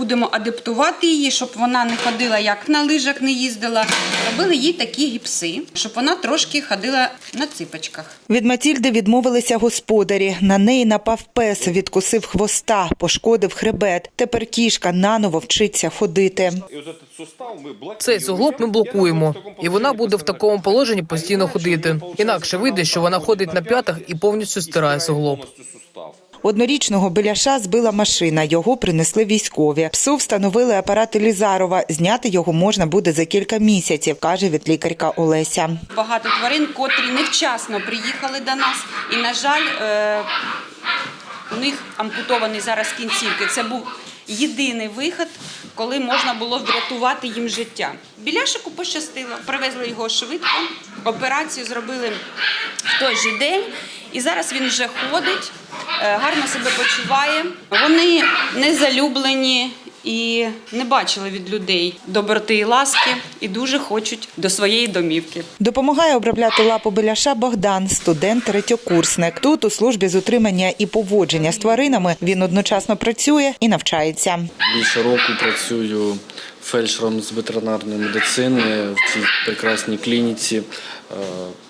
будемо адаптувати її, щоб вона не ходила як на лижах, не їздила. Робили їй такі гіпси, щоб вона трошки ходила на ципочках. Від Матільди відмовилися господарі. На неї напав пес, відкусив хвоста, пошкодив хребет. Тепер кішка наново вчиться ходити. Цей суглоб ми блокуємо, і вона буде в такому положенні постійно ходити. Інакше вийде, що вона ходить на п'ятах і повністю стирає суглоб. Однорічного беляша збила машина. Його принесли військові. Псу встановили апарат Елізарова. Зняти його можна буде за кілька місяців, каже відлікарка Олеся. Багато тварин, котрі невчасно приїхали до нас, і, на жаль, е, у них ампутовані зараз кінцівки. Це був єдиний вихід, коли можна було врятувати їм життя. Біляшику пощастило, привезли його швидко, операцію зробили в той же день, і зараз він вже ходить, гарно себе почуває. Вони не залюблені. І не бачили від людей доброти і ласки, і дуже хочуть до своєї домівки. Допомагає обробляти лапу беляша Богдан, студент третьокурсник. Тут у службі з утримання і поводження з тваринами він одночасно працює і навчається. Більше року працюю фельдшером з ветеринарної медицини в цій прекрасній клініці. Е,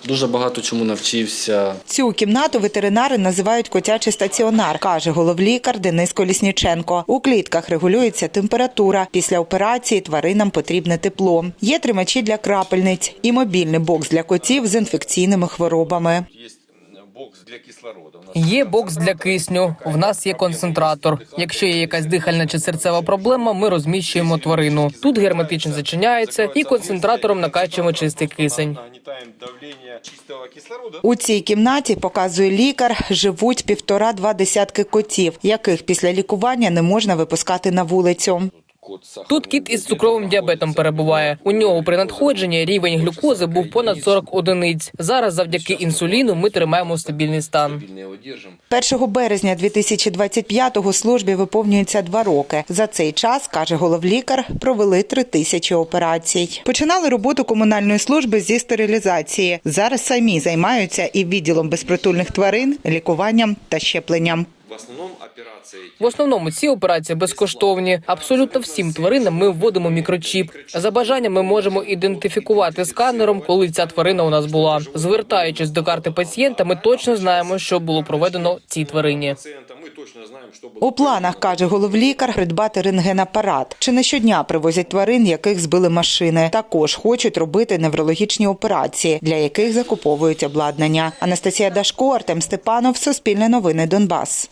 Дуже багато чому навчився. Цю кімнату ветеринари називають котячий стаціонар, каже головлікар Денис Колісніченко. У клітках регулюється температура. Після операції тваринам потрібне тепло. Є тримачі для крапельниць і мобільний бокс для котів з інфекційними хворобами. Бокс для кислорода. У Є бокс для кисню. В нас є концентратор. Якщо є якась дихальна чи серцева проблема, ми розміщуємо тварину. Тут герметично зачиняється і концентратором накачуємо чистий кисень. У цій кімнаті, показує лікар, живуть півтора-два десятки котів, яких після лікування не можна випускати на вулицю. Тут кіт із цукровим діабетом перебуває. У нього при надходженні рівень глюкози був понад 40 одиниць. Зараз, завдяки інсуліну, ми тримаємо стабільний стан. Не удержим. 1 березня 2025-го службі виповнюється два роки. За цей час, каже головлікар, провели три тисячі операцій. Починали роботу комунальної служби зі стерилізації. Зараз самі займаються і відділом безпритульних тварин, лікуванням та щепленням. В основном операции В основному ці операції безкоштовні. Абсолютно всім тваринам ми вводимо мікрочіп. За бажанням ми можемо ідентифікувати сканером, коли ця тварина у нас була. Звертаючись до карти пацієнта, ми точно знаємо, що було проведено цій тварині. У планах, каже головлікар, придбати рентгенапарат. Чи не щодня привозять тварин, яких збили машини. Також хочуть робити неврологічні операції, для яких закуповують обладнання. Анастасія Дашко, Артем Степанов, Суспільне новини Донбас.